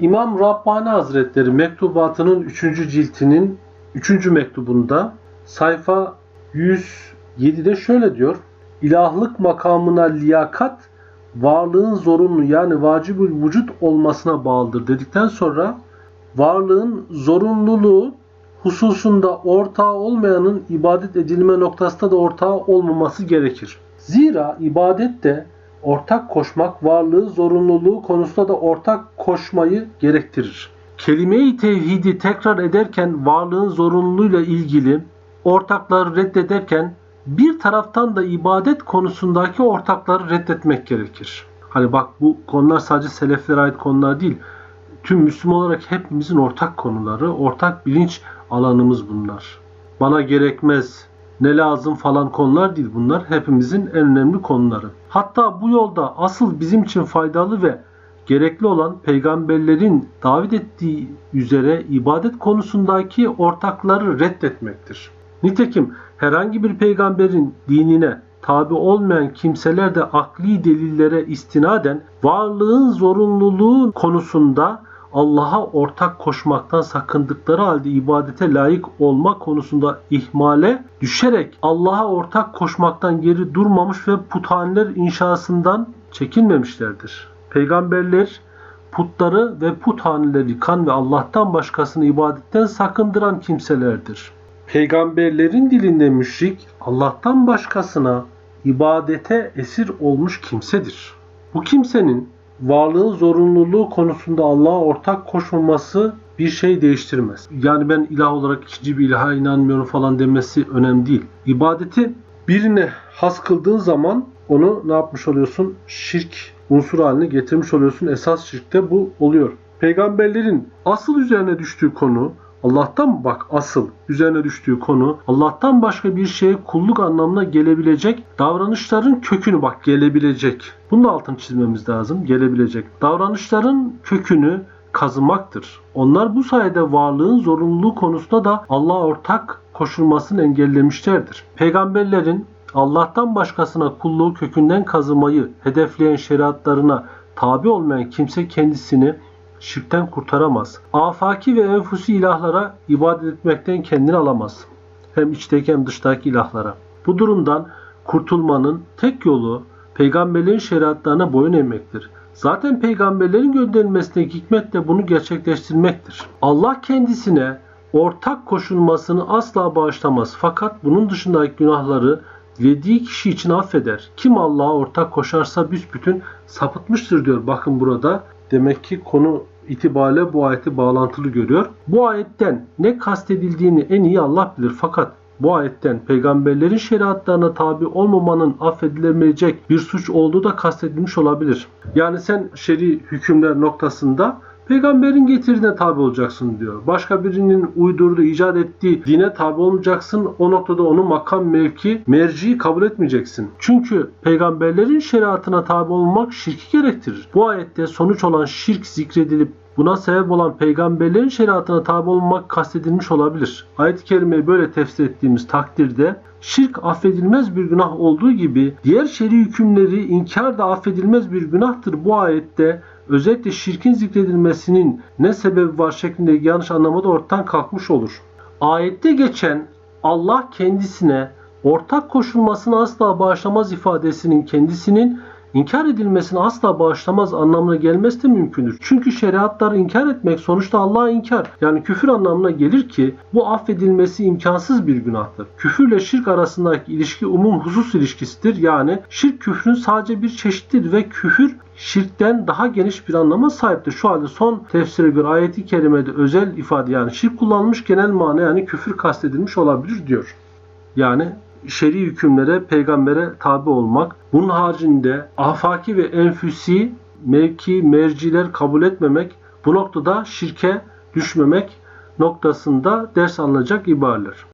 İmam Rabbani Hazretleri mektubatının 3. ciltinin 3. mektubunda sayfa 107'de şöyle diyor. İlahlık makamına liyakat varlığın zorunlu yani vacibül vücut olmasına bağlıdır dedikten sonra varlığın zorunluluğu hususunda ortağı olmayanın ibadet edilme noktasında da ortağı olmaması gerekir. Zira ibadette ortak koşmak varlığı zorunluluğu konusunda da ortak koşmayı gerektirir. Kelime-i tevhidi tekrar ederken varlığın zorunluluğuyla ilgili ortakları reddederken bir taraftan da ibadet konusundaki ortakları reddetmek gerekir. Hani bak bu konular sadece seleflere ait konular değil. Tüm Müslüman olarak hepimizin ortak konuları, ortak bilinç alanımız bunlar. Bana gerekmez, ne lazım falan konular değil bunlar. Hepimizin en önemli konuları. Hatta bu yolda asıl bizim için faydalı ve gerekli olan peygamberlerin davet ettiği üzere ibadet konusundaki ortakları reddetmektir. Nitekim herhangi bir peygamberin dinine tabi olmayan kimseler de akli delillere istinaden varlığın zorunluluğu konusunda Allah'a ortak koşmaktan sakındıkları halde ibadete layık olma konusunda ihmale düşerek Allah'a ortak koşmaktan geri durmamış ve puthaneler inşasından çekinmemişlerdir. Peygamberler putları ve puthaneleri yıkan ve Allah'tan başkasını ibadetten sakındıran kimselerdir. Peygamberlerin dilinde müşrik Allah'tan başkasına ibadete esir olmuş kimsedir. Bu kimsenin varlığın zorunluluğu konusunda Allah'a ortak koşmaması bir şey değiştirmez. Yani ben ilah olarak ikinci bir ilaha inanmıyorum falan demesi önemli değil. İbadeti birine has kıldığın zaman onu ne yapmış oluyorsun? Şirk unsur haline getirmiş oluyorsun. Esas şirkte bu oluyor. Peygamberlerin asıl üzerine düştüğü konu Allah'tan bak asıl üzerine düştüğü konu Allah'tan başka bir şeye kulluk anlamına gelebilecek davranışların kökünü bak gelebilecek. Bunun altını çizmemiz lazım. Gelebilecek. Davranışların kökünü kazımaktır. Onlar bu sayede varlığın zorunluluğu konusunda da Allah'a ortak koşulmasını engellemişlerdir. Peygamberlerin Allah'tan başkasına kulluğu kökünden kazımayı hedefleyen şeriatlarına tabi olmayan kimse kendisini şirkten kurtaramaz. Afaki ve enfusi ilahlara ibadet etmekten kendini alamaz. Hem içteki hem dıştaki ilahlara. Bu durumdan kurtulmanın tek yolu peygamberlerin şeriatlarına boyun eğmektir. Zaten peygamberlerin gönderilmesindeki hikmet de bunu gerçekleştirmektir. Allah kendisine ortak koşulmasını asla bağışlamaz. Fakat bunun dışındaki günahları dilediği kişi için affeder. Kim Allah'a ortak koşarsa büsbütün sapıtmıştır diyor. Bakın burada demek ki konu itibariyle bu ayeti bağlantılı görüyor. Bu ayetten ne kastedildiğini en iyi Allah bilir. Fakat bu ayetten peygamberlerin şeriatlarına tabi olmamanın affedilemeyecek bir suç olduğu da kastedilmiş olabilir. Yani sen şer'i hükümler noktasında peygamberin getirdiğine tabi olacaksın diyor. Başka birinin uydurduğu, icat ettiği dine tabi olmayacaksın. O noktada onu makam, mevki, merci kabul etmeyeceksin. Çünkü peygamberlerin şeriatına tabi olmak şirki gerektirir. Bu ayette sonuç olan şirk zikredilip Buna sebep olan peygamberlerin şeriatına tabi olmak kastedilmiş olabilir. Ayet-i kerimeyi böyle tefsir ettiğimiz takdirde şirk affedilmez bir günah olduğu gibi diğer şer'i hükümleri inkar da affedilmez bir günahtır. Bu ayette özellikle şirkin zikredilmesinin ne sebebi var şeklinde yanlış anlamada ortadan kalkmış olur. Ayette geçen Allah kendisine ortak koşulmasını asla bağışlamaz ifadesinin kendisinin inkar edilmesini asla bağışlamaz anlamına gelmesi de mümkündür. Çünkü şeriatları inkar etmek sonuçta Allah'a inkar. Yani küfür anlamına gelir ki bu affedilmesi imkansız bir günahtır. Küfürle şirk arasındaki ilişki umum husus ilişkisidir. Yani şirk küfrün sadece bir çeşittir ve küfür şirkten daha geniş bir anlama sahiptir. Şu halde son tefsire göre ayeti kerimede özel ifade yani şirk kullanılmış genel mana yani küfür kastedilmiş olabilir diyor. Yani şer'i hükümlere, peygambere tabi olmak. Bunun haricinde afaki ve enfüsi mevki, merciler kabul etmemek, bu noktada şirke düşmemek noktasında ders alınacak ibareler.